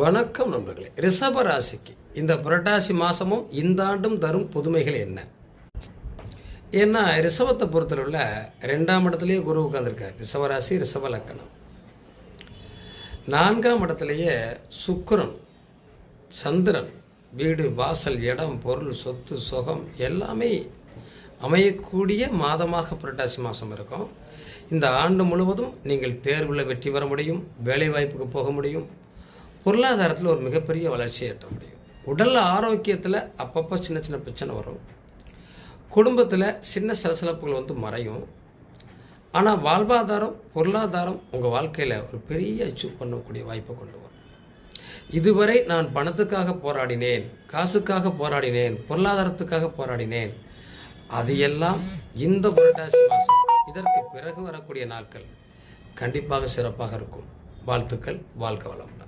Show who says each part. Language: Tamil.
Speaker 1: வணக்கம் நண்பர்களே. ரிஷப ராசிக்கு இந்த புரட்டாசி மாசமும் இந்த ஆண்டும் தரும் புதுமைகள் என்ன? ஏன்னா ரிஷபத்தை பொறுத்தளவில் ரெண்டாம் இடத்துலயே குரு உட்காந்துருக்கார் ரிஷபராசி ரிஷப லக்கணம். நான்காம் இடத்துலயே சுக்கரன் சந்திரன் வீடு வாசல் இடம் பொருள் சொத்து சுகம் எல்லாமே அமையக்கூடிய மாதமாக புரட்டாசி மாதம் இருக்கும். இந்த ஆண்டு முழுவதும் நீங்கள் தேர்வில் வெற்றி பெற முடியும் வேலை வாய்ப்புக்கு போக முடியும் பொருளாதாரத்தில் ஒரு மிகப்பெரிய வளர்ச்சியை எட்ட முடியும். உடல் ஆரோக்கியத்தில் அப்பப்போ சின்ன சின்ன பிரச்சனை வரும். குடும்பத்தில் சின்ன சலசலப்புகள் வந்து மறையும். ஆனால் வாழ்வாதாரம் பொருளாதாரம் உங்கள் வாழ்க்கையில் ஒரு பெரிய அச்சீவ் பண்ணக்கூடிய வாய்ப்பை கொண்டு வரும். இதுவரை நான் பணத்துக்காக போராடினேன் காசுக்காக போராடினேன் பொருளாதாரத்துக்காக போராடினேன். அது எல்லாம் இந்த புரட்டாசி மாதம் இதற்கு பிறகு வரக்கூடிய நாட்கள் கண்டிப்பாக சிறப்பாக இருக்கும். வாழ்த்துக்கள் வாழ்க வளம்